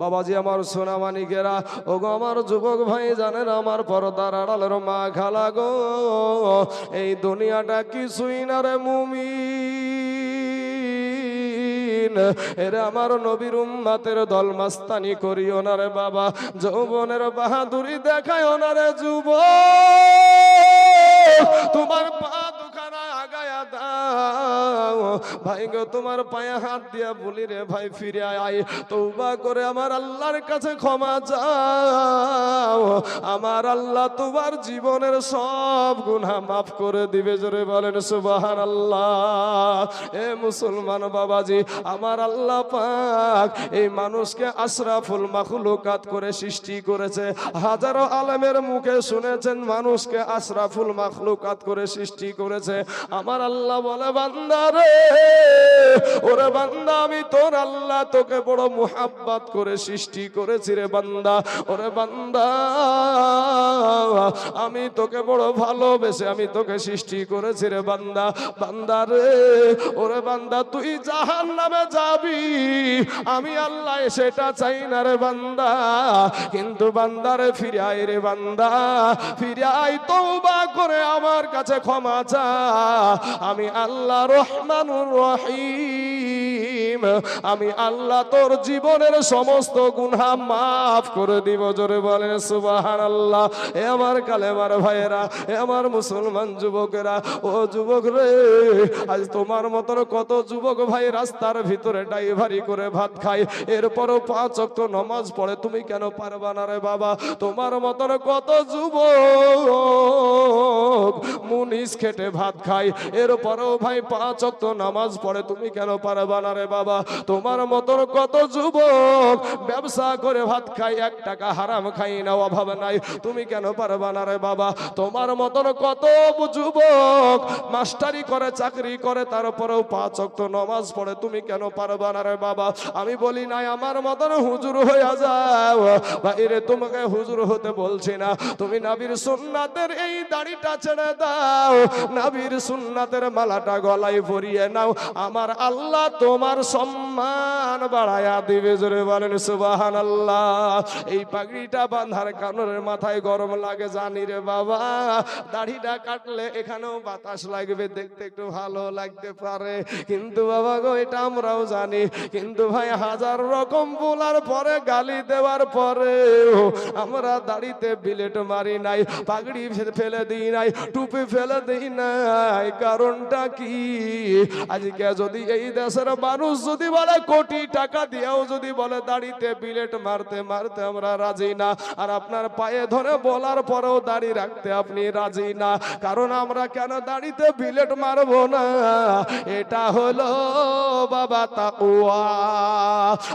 বাবাজি, আমার সোনা ও গো আমার যুবক ভাই জানেন আমার পরদার আড়ালের মা খালা গো, এই দুনিয়াটা কিছুই না রে মুমি এরে আমার নবীর উম্মাতের দল মাস্তানি করিও না রে বাবা, যৌবনের বাহাদুরি দেখায় না রে যুব তোমার পা ভাই গো, তোমার পায়ে হাত দিয়া বলি রে ভাই, ফিরে আয়। করে আমার আল্লাহর কাছে ক্ষমা আমার আল্লাহ তোমার জীবনের সব মাফ করে দিবে, জোরে বলেন সুবাহান আল্লাহ এ মুসলমান বাবাজি, আমার আল্লাহ পাক এই মানুষকে আশরাফুল মাখলুকাত করে সৃষ্টি করেছে। হাজারো আলেমের মুখে শুনেছেন, মানুষকে আশরাফুল মাখলুকাত করে সৃষ্টি করেছে। আমার আল্লাহ বলে, বান্দা রে ওরে বান্দা, আমি তোর আল্লাহ, তোকে বড় মুহাব্বাত করে সৃষ্টি করেছি রে বান্দা। ওরে বান্দা, আমি তোকে বড় ভালোবেসে আমি তোকে সৃষ্টি করেছি রে বান্দা। বান্দা রে, ওরে বান্দা, তুই জাহান নামে যাবি। আমি আল্লাহ, সেটা চাই না রে বান্দা। কিন্তু বান্দারে ফিরে আয় রে বান্দা। ফিরে আয় তওবা করে আমার কাছে ক্ষমা চা। আমি আল্লাহ রহমানুর রহিম। আমি আল্লাহ তোর জীবনের সমস্ত গুনাহ মাফ করে দিব। জোরে বলেন সুবাহান আল্লাহ এ আমার কালেমার ভাইয়েরা, এ আমার মুসলমান যুবকেরা, ও যুবক রে, আজ তোমার মতন কত যুবক ভাই রাস্তার ভিতরে ড্রাইভারি করে ভাত খায়, এরপরও পাঁচ অক্ট নমাজ পড়ে, তুমি কেন পারবা না রে বাবা? তোমার মতন কত যুবক মুনিস খেটে ভাত খায়, এরপরও ভাই পাঁচ অক্ট নামাজ পড়ে তুমি কেন পারবা না রে বাবা? তোমার মতন কত যুবক ব্যবসা করে ভাত খাই এক টাকা হারাম খাই না, অভাব নাই। তুমি কেন পারবা না রে বাবা? তোমার মতন কত যুবক মাস্টারি করে, চাকরি করে, তারপরেও পাঁচ অক্ট নমাজ পড়ে, তুমি কেন পারবা না রে বাবা? আমি বলি, নাই, আমার মতন হুজুর হয়ে যাও। বাইরে তোমাকে হুজুর হতে বলছি না। তুমি নাবির সুন্নাতের এই দাড়িটা ছেড়ে দাও। নাবির সুন্নাতের মালাটা গলায় পরিয়ে নাও। আমার আল্লাহ তোমার সম্মান বাড়ায়া দিবে, জোরে বলেন সুবাহান আল্লাহ এই পাগড়িটা বাঁধার কারণে মাথায় গরম লাগে, জানি রে বাবা। দাড়িটা কাটলে এখানেও বাতাস লাগবে, দেখতে একটু ভালো লাগতে পারে। কিন্তু বাবা গো, এটা আমরাও জানি। কিন্তু ভাই, হাজার রকম বলার পরে গালি দেওয়ার পরে আমরা দাড়িতে বিলেট মারি নাই, পাগড়ি ফেলে দিই নাই, টুপি ফেলে দিই নাই। কারণটা কি? আজকে যদি এই দেশের মানুষ যদি বলে কোটি টাকা দিয়েও যদি বলে দাড়িতে বিলেট মারতে মারতে আমরা রাজি না। আর আপনার পায়ে ধরে বলার পরেও দাড়ি রাখতে আপনি রাজি না। কারণ আমরা কেন দাড়িতে বিলেট মারবো না? এটা হলো বাবা তাকুয়া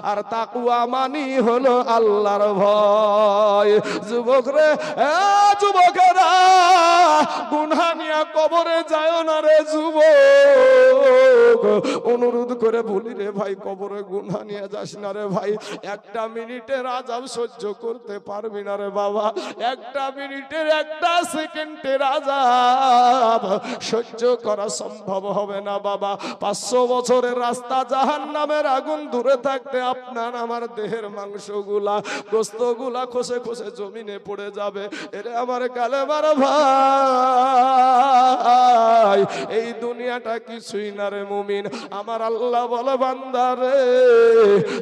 আর তাকুয়া মানি হলো আল্লাহর ভয়। যুবক রে যুবকেরা, গুনহা নিয়া কবরে যায় না রে যুবক। অনুরোধ করে বলি রে ভাই, কবরে গুনহা নিয়ে যাস না রে ভাই। একটা মিনিটের আজাব সহ্য করতে পারবি না রে বাবা। একটা মিনিটের একটা সেকেন্ডের আজাব সহ্য করা সম্ভব হবে না বাবা। পাঁচশো বছরের রাস্তা জাহান নামের আগুন দূরে থাকতে আপনার আমার দেহের মাংসগুলা, গোস্তগুলা খসে খসে জমিনে পড়ে যাবে। এরে আমার কালে মার ভাই, এই দুনিয়াটা কিছুই না মুমিন। আমার আল্লাহ বলে বান্দারে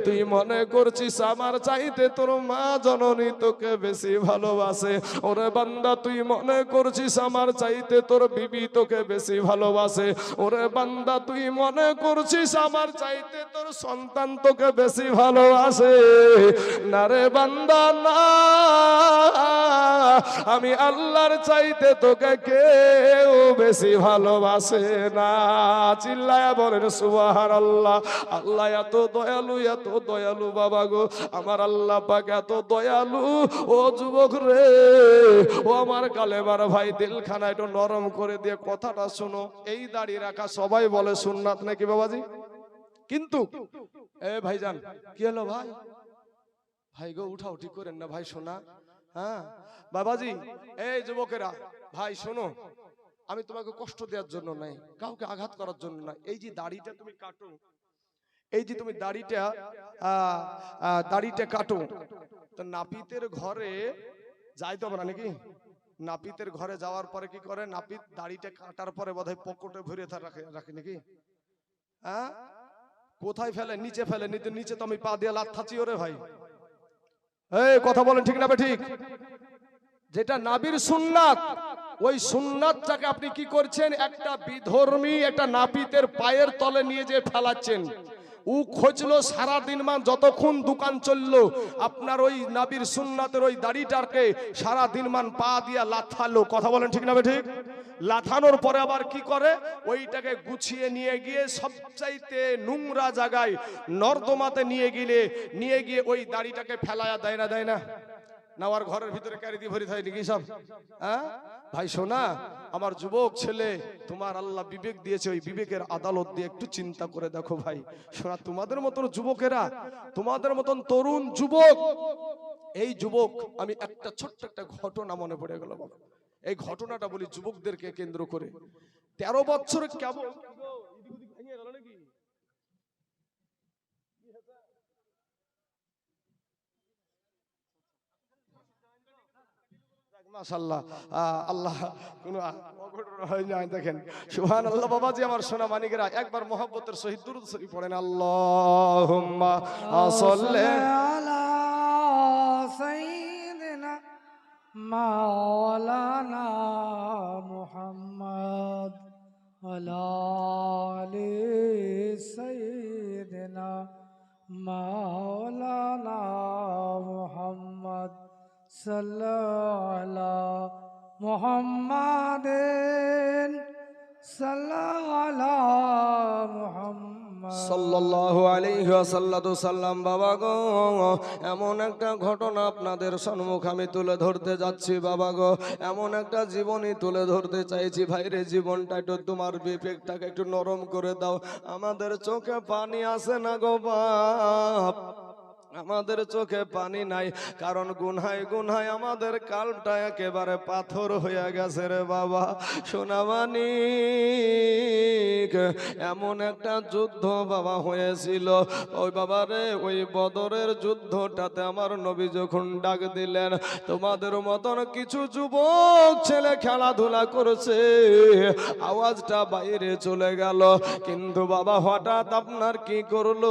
তুই মনে করছিস আমার চাইতে তোর মা জননী তোকে বেশি ভালোবাসে? ওরে বান্দা, তুই মনে করছিস আমার চাইতে তোর বিবি তোকে বেশি ভালোবাসে? ওরে বান্দা, তুই মনে করছিস আমার চাইতে তোর সন্তান তোকে বেশি ভালোবাসে? না রে বান্দা, না। আমি আল্লাহর চাইতে তোকে কেউ বেশি ভালোবাসে না। চিল্লায়া বলেন সুবাহার আল্লাহ আল্লাহ এত দয়ালু এত দয়ালু বাবা গো। আমার আল্লাহ পাক এত দয়ালু। ও যুবক রে, ও আমার কালেমার ভাই দিলখানা একটু নরম করে দিয়ে কথাটা শোনো। এই দাড়ি রাখা সবাই বলে সুন্নাত নাকি বাবাজি? কিন্তু, এ ভাইজান, কি হলো ভাই? ভাই গো উঠা উঠি করেন না ভাই, শোনা। হ্যাঁ বাবাজি, এই যুবকেরা, ভাই শোনো। আমি তোমাকে কষ্ট দেওয়ার জন্য নাই, কাউকে আঘাত করার জন্য না এই যে দাড়িটা তুমি কাটো, এই যে তুমি দাড়িটা দাড়িটা কাটো, তো নাপিতের ঘরে যাইতে হবে না নাকি? নাপিতের ঘরে যাওয়ার পরে কি করে? নাপিত দাড়িটা কাটার পরে বোধহয় পকেটে ভরে রাখে রাখে নাকি? হ্যাঁ কোথায় ফেলে? নিচে ফেলে নিচে নিচে তো আমি পা দিয়ে লাত থাচি ওরে ভাই। এই, কথা বলেন ঠিক না ঠিক? যেটা নাবির সুন্নাত ওই সুন্নাতটাকে আপনি কি করছেন? একটা বিধর্মী একটা নাপিতের পায়ের তলে নিয়ে যে ফেলাচ্ছেন। উ খোঁজলো সারা দিন মান যতক্ষণ দোকান চলল, আপনার ওই নাবির সুন্নাতের ওই দাড়িটাকে সারা দিন মান পা দিয়া লাথালো। কথা বলেন ঠিক না ঠিক? লাথানোর পরে আবার কি করে? ওইটাকে গুছিয়ে নিয়ে গিয়ে সবচাইতে নোংরা জায়গায় নর্দমাতে নিয়ে গেলে, নিয়ে গিয়ে ওই দাড়িটাকে ফেলায়া দেয় না দেয় না? না ওর ঘরের ভিতরে ক্যারি দিয়ে ভরি থাকে নাকি সব? হ্যাঁ? ভাই, শোনা, আমার যুবক ছেলে, তোমার আল্লাহ বিবেক দিয়েছে, ওই বিবেকের আদালত দিয়ে একটু চিন্তা করে দেখো ভাই। শোনা, তোমাদের মতন যুবকেরা, তোমাদের মতন তরুণ যুবক, এই যুবক, আমি একটা ছোট্ট একটা ঘটনা মনে পড়ে গেল বাবা এই ঘটনাটা বলি যুবকদেরকে কেন্দ্র করে। তেরো বছর কেবল মাশাল্লাহ আল্লাহ, কোনো অঘটন হয় না দেখেন। সুহান আল্লাহ আমার সোনা মানিকেরা, একবার মোহাম্মতের শহীদ দুরুদ পড়েন আল্লাহ আসলে মাওলানা মুহাম্মদ আলালি সাইয়েদনা মাওলানা সাল্লাল্লা মোহাম্মাদেন সাল্লাল্লা মোহাম্মদ সাল্লাল্লাহু আলাইহি ওয়াসাল্লাতু সাল্লাম। বাবা গো, এমন একটা ঘটনা আপনাদের সম্মুখ আমি তুলে ধরতে যাচ্ছি, বাবা গো। এমন একটা জীবনই তুলে ধরতে চাইছি। ভাইরে, জীবনটা একটু তোমার বিপেকটাকে একটু নরম করে দাও। আমাদের চোখে পানি আসে না গো বাপ? আমাদের চোখে পানি নাই, কারণ গুনহাই গুনহাই আমাদের কালটা একেবারে পাথর হয়ে গেছে রে বাবা। সোনামানি এমন একটা যুদ্ধ বাবা হয়েছিল। ওই বাবা রে, ওই বদরের যুদ্ধটাতে আমার নবী যখন ডাক দিলেন, তোমাদের মতন কিছু যুবক ছেলে খেলাধুলা করছে। আওয়াজটা বাইরে চলে গেল। কিন্তু বাবা হঠাৎ আপনার কি করল?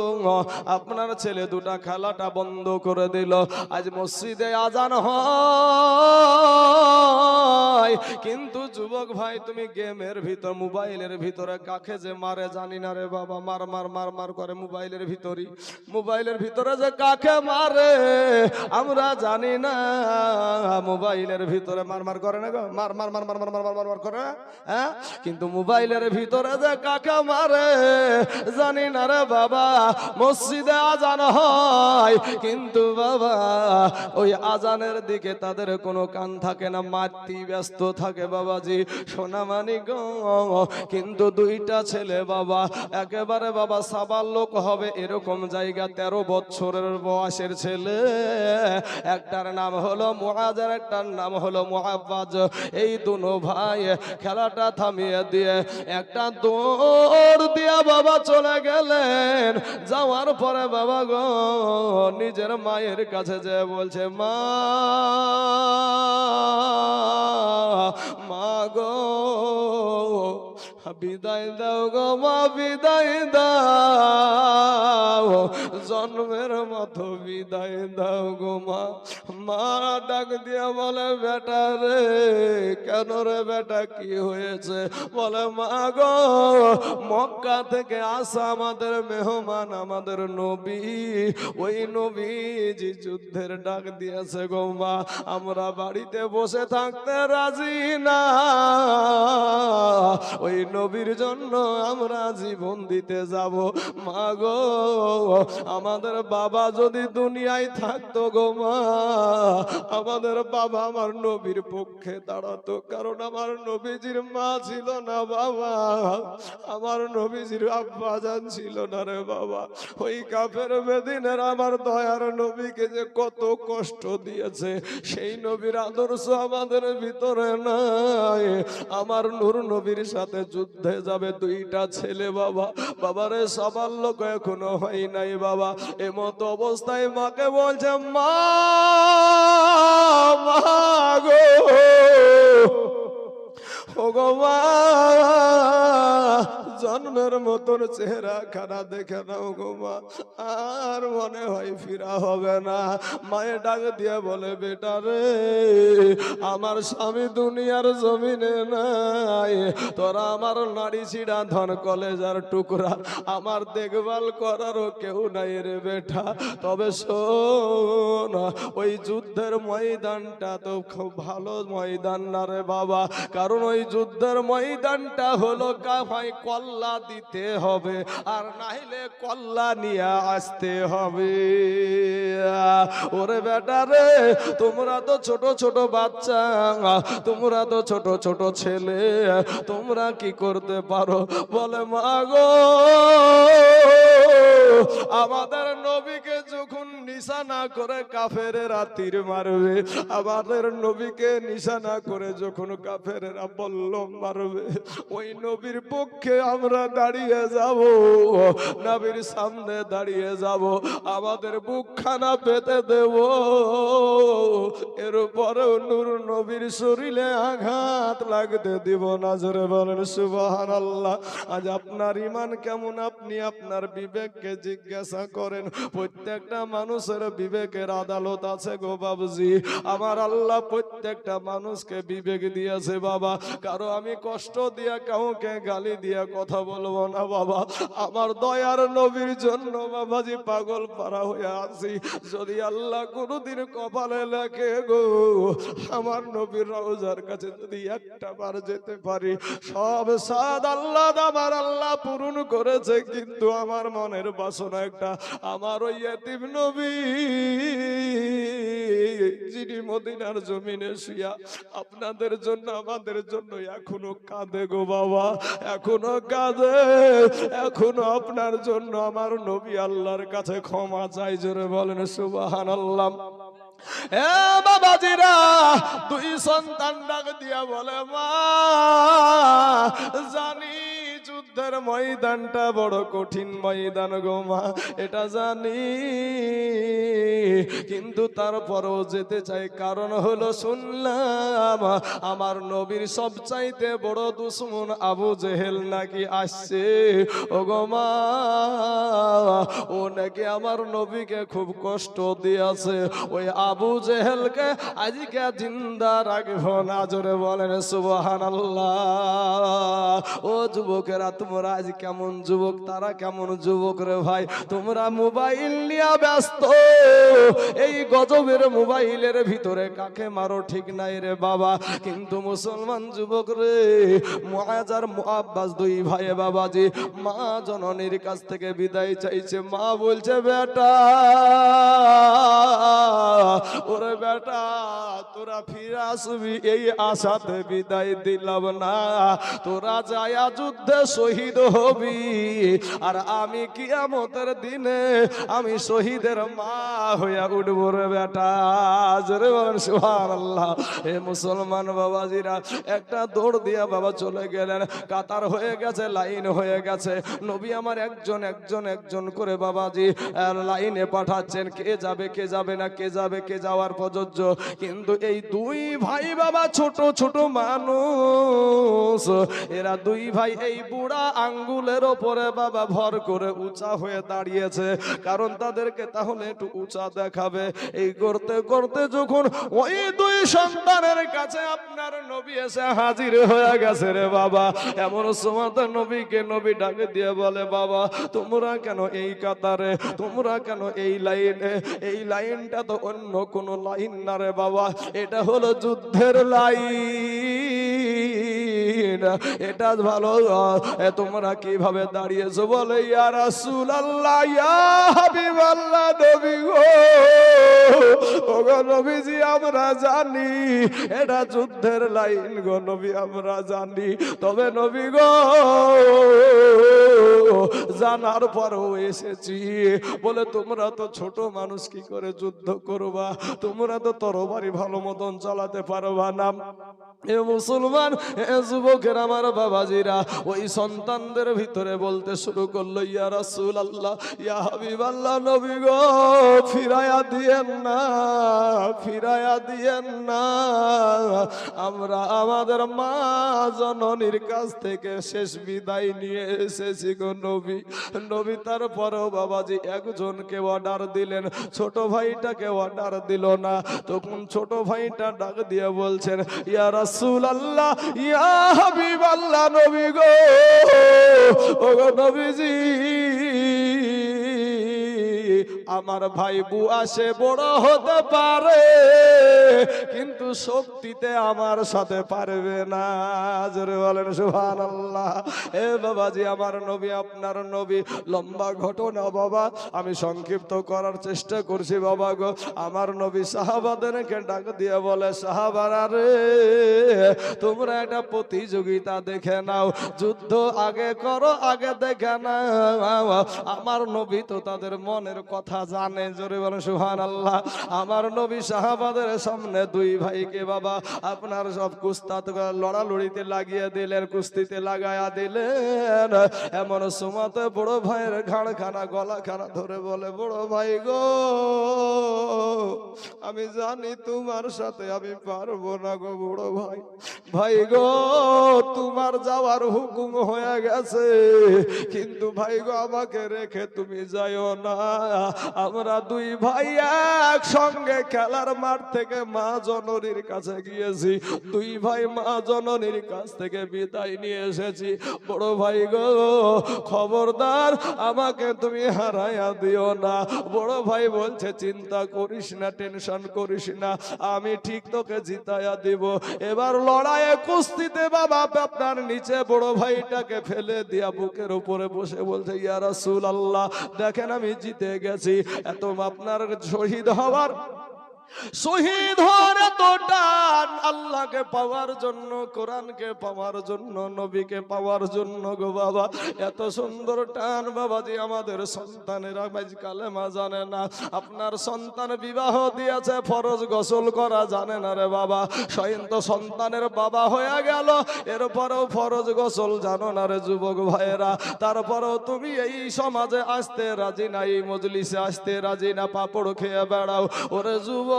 আপনার ছেলে দুটা খেলাটা বন্ধ করে দিল। আজ মসজিদে আজান হয়। কিন্তু যুবক ভাই, তুমি গেমের ভিতর, মোবাইলের ভিতরে কাকে যে মারে জানি না রে বাবা। মার মার মার মার করে মোবাইলের ভিতরই। মোবাইলের ভিতরে যে কাকে মারে, আমরা জানি না। মোবাইলের ভিতরে মার মার করে না গো। মার মার মার মার মার মার মার মার মার করে হ্যাঁ? কিন্তু মোবাইলের ভিতরে যে কাকে মারে, জানি না রে বাবা। মসজিদে আজান হয়। কিন্তু বাবা, ওই আজানের দিকে তাদের কোনো কান থাকে না মাতৃ ব্যস্ত থাকে বাবাজি সোনামানি গো। কিন্তু দুইটা ছেলে বাবা, একেবারে বাবা সাবার লোক হবে এরকম জায়গা, তেরো বছরের বয়সের ছেলে। একটার নাম হলো মুআজ, আর একটার নাম হলো মুআব্বাজ। এই দুনো ভাই খেলাটা থামিয়ে দিয়ে একটা দৌড় দিয়া বাবা চলে গেলেন। যাওয়ার পরে বাবা গো নিজের মায়ের কাছে যে বলছে মা মা গো বিদায় দাও গো, মা বিদায় দাও। জন্মের মতো বিদায় দাও গো, মা। মা ডাক দিয়া বলে, বেটা রে, কেন রে বেটা, কি হয়েছে? বলে, মা গো, মক্কা থেকে আসা আমাদের মেহমান, আমাদের নবী। ওই নবীজি যুদ্ধের ডাক দিয়েছে গো, মা। আমরা বাড়িতে বসে থাকতে রাজি না। ওই নবীর জন্য আমরা জীবন দিতে যাব। মা গো, আমাদের বাবা যদি দুনিয়ায় থাকতো গো মা, আমাদের বাবা আমার নবীর পক্ষে দাঁড়াতো। কারণ আমার নবীজির মা ছিল না বাবা, আমার নবীজির আব্বা জান ছিল না রে বাবা। ওই কাফের বেদিনের আমার দয়ার নবীকে যে কত কষ্ট দিয়েছে, সেই নবীর আদর্শ আমাদের ভিতরে নাই। আমার নূর নবীর সাথে যুদ্ধ যুদ্ধে যাবে দুইটা ছেলে বাবা। বাবারে, সবার লোক এখনও হয় নাই বাবা। এমতো অবস্থায় মাকে বলছে, মা মা গো। জন্মের মতন চেহারা খানা দেখে নাও গো মা। আর মনে হয় ফিরা হবে না। মায়ের ডাক দিয়ে বলে, বেটা রে, আমার স্বামী দুনিয়ার জমিনে নাই। তোরা আমার নারী ছিড়া ধন কলেজার টুকরা, আমার দেখভাল করারও কেউ নাই রে বেটা। তবে শোন, ওই যুদ্ধের ময়দানটা তো খুব ভালো ময়দান না রে বাবা। কারণ ওই যুদ্ধের ময়দানটা হলো কাফাই কল্লা দিতে হবে, আর নাইলে কল্লা নিয়ে আসতে হবে। ওরে বেটা রে, তোমরা তো ছোট ছোট বাচ্চা, তোমরা তো ছোট ছোট ছেলে, তোমরা কি করতে পারো? বলে মাগো আমাদের নবীকে যখন নিশানা করে কাফেরেরা তীর মারবে। আমাদের নবীকে নিশানা করে যখন কাফেরেরা বলল মারবে, ওই নবীর পক্ষে আমরা দাঁড়িয়ে যাব, নবীর সামনে দাঁড়িয়ে যাব, আমাদের বুকখানা পেতে দেব। এর পরেও নূর নবীর শরীরে আঘাত লাগতে দিব নজরে বলেন সুবাহান আল্লাহ আজ আপনার ইমান কেমন? আপনি আপনার বিবেককে জিজ্ঞাসা করেন, প্রত্যেকটা মানুষের বিবেকের আদালত আছে গো বাবুজি। আমার আল্লাহ প্রত্যেকটা মানুষকে বিবেক দিয়েছে বাবা। কারও আমি কষ্ট দিয়া, কাউকে গালি দিয়া কথা বলব না বাবা। আমার দয়ার নবীর জন্য বাবাজি পাগল পারা হয়ে আছি। যদি আল্লাহ কোনোদিন কপালে লেখে গো, আমার নবীর রওজার কাছে যদি একটা বার যেতে পারি, সব সাদ আল্লাহ আমার আল্লাহ পূরণ করেছে। কিন্তু আমার মনের বাসনা একটা, আমার ওই এতিম নবী যিনি মদিনার জমিনে শুয়া আপনাদের জন্য, আমাদের জন্য এখনও কাঁদে গো বাবা, এখনও কাঁদে, এখনও আপনার জন্য আমার নবী আল্লাহর কাছে ক্ষমা চাই, জোরে বলেন সুবাহান আল্লাহ এ বাবাজিরা, দুই সন্তান ডাক দিয়া বলে, মা, জানি যুদ্ধের ময়দানটা বড় কঠিন ময়দান গো মা, এটা জানি। কিন্তু তারপরও যেতে চাই কারণ হলো শুনলাম, আমার নবীর সবচাইতে বড় দুশ্মন আবু জেহেল নাকি আসছে। ও গো মা, ও নাকি আমার নবীকে খুব কষ্ট দিয়েছে। ওই আবু জেহেলকে আজকে জিন্দা রাখব না, জোরে বলেন সুবহান ও যুবকেরা তোমরা আজ কেমন যুবক, তারা কেমন যুবক রে ভাই? তোমরা মোবাইল নিয়ে ব্যস্ত। এই গজবের মোবাইলের ভিতরে কাকে মারো ঠিক নাই রে বাবা। কিন্তু মুসলমান যুবক রে মুআজার মুআব্বাস দুই ভাই বাবাজি, মা জননীর কাছ থেকে বিদায় চাইছে। মা বলছে, বেটা, ওরে বেটা, তোরা ফিরে আসবি, এই আশাতে বিদায় দিলাম না। তোরা যায়া যুদ্ধে শহীদ হবি। আর আমি কিয়ামতের দিনে আমি শহীদের মা হইয়া উঠব রে বেটা। জোরে বলেন, সুবহানাল্লাহ। এ মুসলমান বাবাজিরা, একটা দৌড় দিয়া বাবা চলে গেলেন। কাতার হয়ে গেছে, লাইন হয়ে গেছে। নবী আমার একজন একজন একজন করে বাবাজি লাইনে পাঠাচ্ছেন, কে যাবে কে যাবে না, কে যাবে, কে যাওয়ার প্রযোজ্য। কিন্তু এই দুই ভাই বাবা ছোট ছোট মানুষ। এরা দুই ভাই, এই বুড়া আঙ্গুলের ওপরে বাবা ভর করে উঁচা হয়ে দাঁড়িয়েছে। কারণ তাদেরকে তাহলে একটু উঁচা দেখাবে। এই করতে করতে যখন ওই দুই সন্তানের কাছে আপনার নবী এসে হাজির হয়ে গেছে রে বাবা, এমন সময় নবীকে নবী ডাকে দিয়ে বলে, বাবা, তোমরা কেন এই কাতারে? তোমরা কেন এই লাইনে? এই লাইনটা তো অন্য কোনো লাইন না রে বাবা, এটা হলো যুদ্ধের লাইন। এটা ভালো তোমরা কীভাবে দাঁড়িয়েছো বলে হাবিবাল্লাহ, নবী আমরা জানি এটা যুদ্ধের লাইন গো নবী, আমরা জানি। তবে নবী গো, জানার পরও এসেছি। বলে, তোমরা তো ছোট মানুষ, কি করে যুদ্ধ করবা? তোমরা তো তরবারি ভালো মতন চালাতে পারবা না। এ মুসলমান, এ যুবকের আমার বাবাজিরা ওই সন্তানদের ভিতরে বলতে শুরু করল, ইয়া রাসুল আল্লাহ ইয়া হাবিব আল্লাহ নবী গো ফিরায়া দিয়েন না ফিরায়া দিয়েন না। আমরা আমাদের মা জননীর কাছ থেকে শেষ বিদায় নিয়ে এসেছি গো নবী। নবী তারপরেও বাবাজি একজনকে অর্ডার দিলেন, ছোট ভাইটাকে অর্ডার দিল না। তখন ছোট ভাইটা ডাক দিয়ে বলছেন, ইয়া রাসূল আল্লাহ ইয়া হাবিব আল্লাহ নবী গো। ও নবীজি। আমার ভাই বুয়া সে বড় হতে পারে, কিন্তু শক্তিতে আমার সাথে পারবে না। বলেন সুহান আল্লাহ এ বাবাজি, আমার নবী, আপনার নবী, লম্বা ঘটনা বাবা। আমি সংক্ষিপ্ত করার চেষ্টা করছি বাবা গো। আমার নবী সাহাবাদেরকে ডাক দিয়ে বলে, সাহাবারা রে, তোমরা একটা প্রতিযোগিতা দেখে নাও, যুদ্ধ আগে করো, আগে দেখে নাও। আমার নবী তো তাদের মনের কথা জানে, জোরে বলে সুহান আল্লাহ আমার নবী সাহাবাদের সামনে দুই ভাইকে, বাবা, আপনার সব কুস্তাত লড়ালড়িতে লাগিয়ে দিলেন, কুস্তিতে লাগায়া দিলেন। এমন সময়তে বড় ভাইয়ের ঘাড় খানা গলা খানা ধরে বলে, বড় ভাই গো, আমি জানি তোমার সাথে আমি পারব না গো বড় ভাই। ভাই গো, তোমার যাওয়ার হুকুম হয়ে গেছে। কিন্তু ভাই গো, আমাকে রেখে তুমি যাইও না। আমরা দুই ভাই একসঙ্গে খেলার মাঠ থেকে মা জননীর কাছে গিয়েছি। দুই ভাই মা জননীর কাছ থেকে বিদায় নিয়ে এসেছি। বড় ভাই গো, খবরদার, আমাকে তুমি হারাইয়া দিও না। বড় ভাই বলছে, চিন্তা করিস না, টেনশন করিস না, আমি ঠিক তোকে জিতাইয়া দিব। এবার লড়াইয়ে কুস্তিতে বাবা আপনার নিচে বড় ভাইটাকে ফেলে দিয়া বুকের উপরে বসে বলছে, ইয়া রাসূল আল্লাহ দেখেন আমি জিতে গেছি এত আপনার শহীদ হওয়ার শহীদ হওয়ার টান। আল্লাহকে পাওয়ার জন্য, কোরআনকে পাওয়ার জন্য, নবীকে পাওয়ার জন্য গো বাবা। এত সুন্দর টান বাবাজি, আমাদের সন্তানেরা কালেমা জানে না। আপনার সন্তান বিবাহ দিয়েছে, ফরজ গোসল করা জানে না রে বাবা। স্বয়ং তো সন্তানের বাবা হয়ে গেল, এরপরেও ফরজ গোসল জানো না রে যুবক ভাইয়েরা। তারপরেও তুমি এই সমাজে আসতে রাজি না এই মজলিসে আসতে রাজি না, পাপড় খেয়ে বেড়াও। ওরে যুবক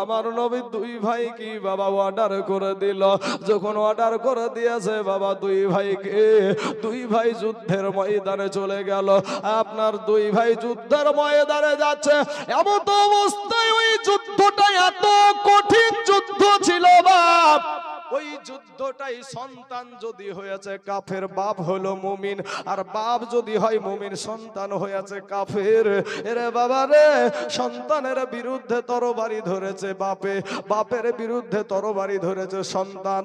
আমার নবী দুই ভাই কি বাবা অর্ডার করে দিল? যখন অর্ডার করে দিয়েছে বাবা দুই ভাইকে দুই ভাই যুদ্ধের ময়দানে চলে গেল। আপনার দুই ভাই যুদ্ধের ময়দানে যাচ্ছে। এমন অবস্থায় ওই যুদ্ধটা এত কঠিন যুদ্ধ ছিল বাপ। ওই যুদ্ধটাই সন্তান যদি হয়েছে কাফের, বাপ হলো মুমিন। আর বাপ যদি হয় মুমিন, সন্তান হয়েছে কাফের। এরে বাবা রে, সন্তানের বিরুদ্ধে তরবারি ধরেছে বাপে। বাপের বিরুদ্ধে তরবারি ধরেছে সন্তান।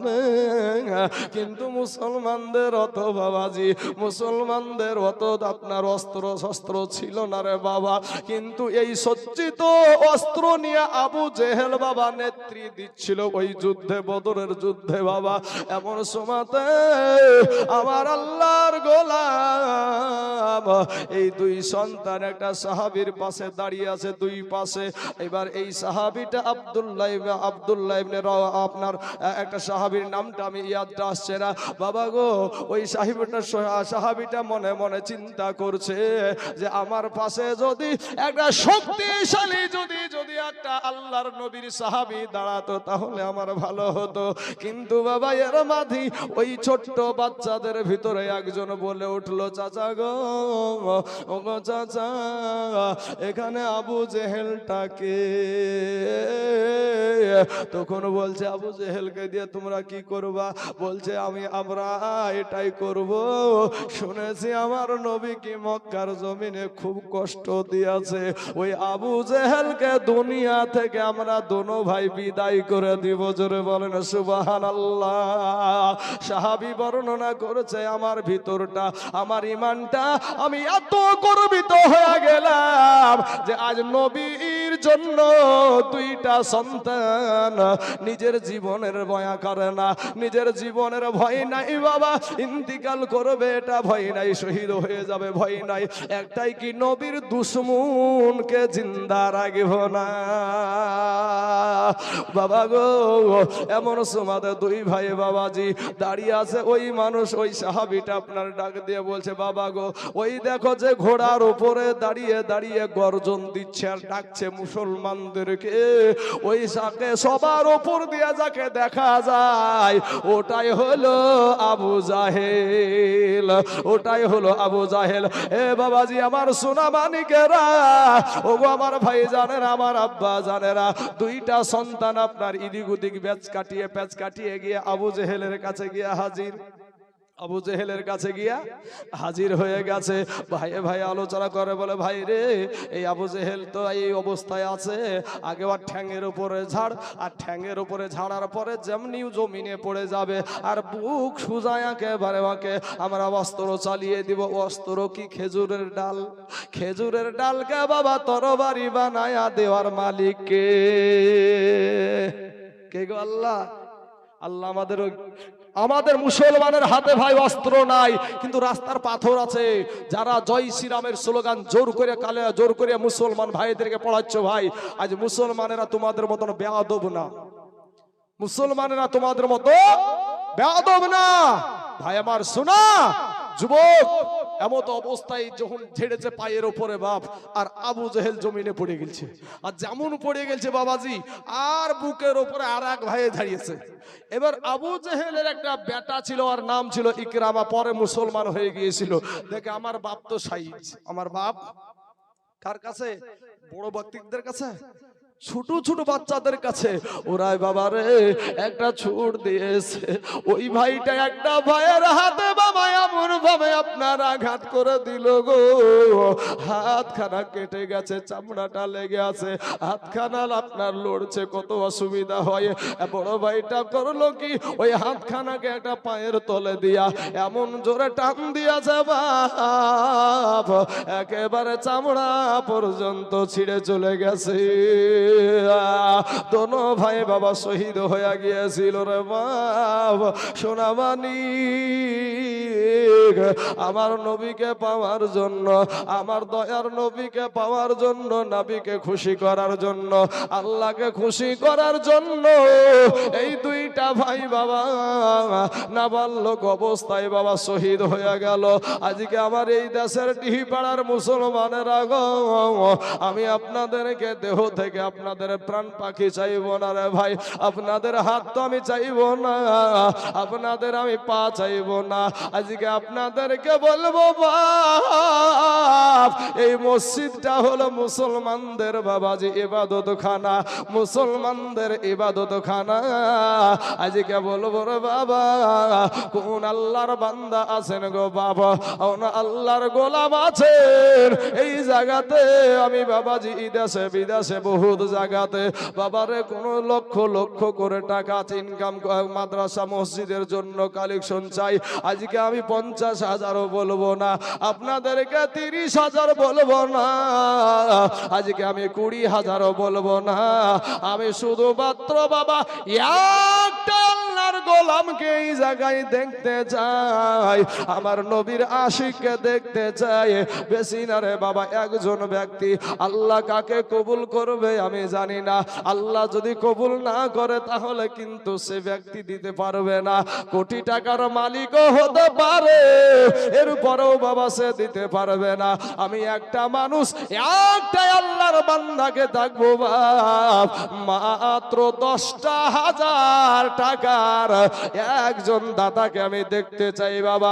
কিন্তু মুসলমানদের অত বাবাজি, মুসলমানদের অত আপনার অস্ত্র শস্ত্র ছিল না রে বাবা। কিন্তু এই সজ্জিত অস্ত্র নিয়ে আবু জেহেল বাবা নেত্রী দিচ্ছিল ওই যুদ্ধে, বদরের যুদ্ধে। বাবা, এমন সময়তে আমার আল্লাহর গোলাম, এই দুই সন্তান একটা সাহাবীর পাশে দাঁড়িয়ে আছে দুই পাশে। এবার এই সাহাবিটা আব্দুল্লাহ আব্দুল্লাহ ইবনে আপনার একটা সাহাবীর নামটা আমি ইয়াদটা আসছে না। বাবা গো, ওই সাহিবটা সাহাবিটা মনে মনে চিন্তা করছে যে আমার পাশে যদি একটা শক্তিশালী, যদি যদি একটা আল্লাহর নবীর সাহাবী দাঁড়াতো, তাহলে আমার ভালো হতো। কিন্তু বাবা এর মাঝি ওই ছোট্ট বাচ্চাদের ভিতরে একজন বলে উঠল, চাচা গো, ও চাচা, এখানে আবু জেহেলটাকে তখন বলছে, আবু জেহেলকে দিয়ে তোমরা কি করবা? বলছে, আমি, আমরা এটাই করব। শুনেছি আমার নবী কি মক্কার জমিনে খুব কষ্ট দিয়েছে। ওই আবু জেহেলকে দুনিয়া থেকে আমরা দোনো ভাই বিদায় করে দিব, জোরে বলেন আল্লাহ সাহাবি বর্ণনা করেছে, আমার ভিতরটা, আমার ইমানটা আমি এত গর্বিত হয়ে গেলাম যে আজ নবীর জন্য দুইটা সন্তান। নিজের জীবনের ভয়া করে না। নিজের জীবনের ভয় নাই বাবা। ইন্তিকাল করবে এটা ভয় নাই, শহীদ হয়ে যাবে ভয় নাই। একটাই কি নবীর দুশ্মনকে জিন্দা রাখব না? বাবা গো, এমন সমাদে দুই ভাই বাবাজি দাঁড়িয়ে আছে, ওই মানুষ, ওই সাহাবিটা আপনার ডাক দিয়ে বলছে, বাবা গো, ওই দেখো যে ঘোড়ার উপরে দাঁড়িয়ে দাঁড়িয়ে গর্জন দিচ্ছে আর ডাকছে মুসলমানদেরকে ওই সাকে সবার উপর দিয়ে যাকে দেখা যায়, ওটাই হলো আবু জাহেল, ওটাই হলো আবু জাহেল। এ বাবাজি, আমার সোনা মানিকেরা ও গো আমার ভাই জানেরা, আমার আব্বা জানেরা, দুইটা সন্তান আপনার ইদিক উদিক ব্যাচ কাটিয়ে প্যাচ কাটিয়ে গিয়ে আবু জেহেলের কাছে গিয়ে হাজির। আবু জেহেলের কাছে গিয়া হাজির হয়ে গেছে। ভাইয়ে ভাই, আলোচনা করে বলে, ভাই রে, এই আবু জেহেল তো এই অবস্থায় আছে। আগে আর ঠ্যাঙের উপরে ঝাড়, আর ঠ্যাঙের উপরে ঝাড়ার পরে যেমনি জমিনে পড়ে যাবে, আর বুক সুজায় একেবারে ওকে আমরা অস্ত্র চালিয়ে দিব। অস্ত্র কি খেজুরের ডাল? খেজুরের ডালকে বাবা তরবারি বানায়া দেওয়ার মালিককে কে? গো আল্লাহ? আল্লাহ আমাদের আমাদের মুসলমানের হাতে ভাই অস্ত্র নাই, কিন্তু রাস্তার পাথর আছে। যারা জয় শ্রীরামের স্লোগান, জোর করে কালে, জোর করে মুসলমান ভাইদেরকে পড়াচ্ছ ভাই, আজ মুসলমানেরা তোমাদের মতন বেয়াদব না। মুসলমানেরা তোমাদের মতো বেয়াদব না। ভাই আমার শোনা যুবক এমত অবস্থায় যখন ঝেড়েছে পায়ের ওপরে বাপ, আর আবু জেহেল জমিনে পড়ে গেছে আর যেমন পড়ে গেছে বাবাজি, আর বুকের ওপরে আর এক ভাই দাঁড়িয়েছে। এবার আবু জেহেলের একটা বেটা ছিল, আর নাম ছিল ইকরামা, পরে মুসলমান হয়ে গিয়েছিল। দেখে আমার বাপ তো সাইজ আমার বাপ, কার কাছে? বড় ব্যক্তিদের কাছে? ছোট ছোট বাচ্চাদের কাছে, ওরাই বাবা রে, একটা ছুট দিয়েছে। ওই ভাইটা একটা ভাইয়ের হাতে বাবা এমন ভাবে আপনার আঘাত করে দিল গো। হাতখানা কেটে গেছে, চামড়াটা লেগে আছে। হাতখানা আপনার লড়ছে, কত অসুবিধা হয়। বড় ভাইটা করল কি? ওই হাতখানাকে একটা পায়ের তলে দিয়া, এমন জোরে টান দিয়েছে বাপ। একেবারে চামড়া পর্যন্ত ছিঁড়ে চলে গেছে। দোনো ভাই বাবা শহীদ হয়ে গিয়েছিল রে বাপ। সোনামানি আমার নবীকে পাওয়ার জন্য, আমার দয়ার নবীকে পাওয়ার জন্য, নবীকে খুশি করার জন্য, আল্লাহকে খুশি করার জন্য এই দুইটা ভাই বাবা নাবালক অবস্থায় বাবা শহীদ হয়ে গেল। আজকে আমার এই দেশের টিহি পাড়ার মুসলমানেরা গো, আমি আপনাদেরকে দেহ থেকে আপনাদের প্রাণ পাখি চাইব না রে ভাই। আপনাদের হাত তো আমি চাইব না। আপনাদের আমি পা চাইব না। আজকে আপনাদেরকে বলব, বাপ, এই মসজিদটা হলো মুসলমানদের বাবাজি ইবাদত খানা মুসলমানদের ইবাদত খানা আজকে বলব রে বাবা, কোন আল্লাহর বান্দা আছেন গো বাবা কোন আল্লাহর গোলাম আছেন? এই জায়গাতে আমি বাবাজি দেশে বিদেশে বহুত জায়গাতে বাবারে, কোন লক্ষ লক্ষ করে টাকা ইনকাম মাদ্রাসা, মসজিদের জন্য কালেকশন চাই। আজকে আমি পঞ্চাশ হাজারও বলব না, আপনাদেরকে তিরিশ হাজার বলব না। আজকে আমি কুড়ি হাজারও বলব না। আমি শুধুমাত্র বাবা আল্লাহর এই জায়গায় দেখতে চাই। আমার নবীর আশিককে দেখতে চাই। বেশি না রে বাবা, একজন ব্যক্তি। আল্লাহ কাকে কবুল করবে আমি জানি না। আল্লাহ যদি কবুল না করে, তাহলে কিন্তু সে ব্যক্তি দিতে পারবে না। কোটি টাকার মালিকও হতে পারে, এরপরেও বাবা সে দিতে পারবে না। আমি একটা মানুষ, একটাই আল্লাহর বান্দাকে থাকব বাপ। মাত্র দশটা হাজার টাকার একজন দাদাকে আমি দেখতে চাই বাবা।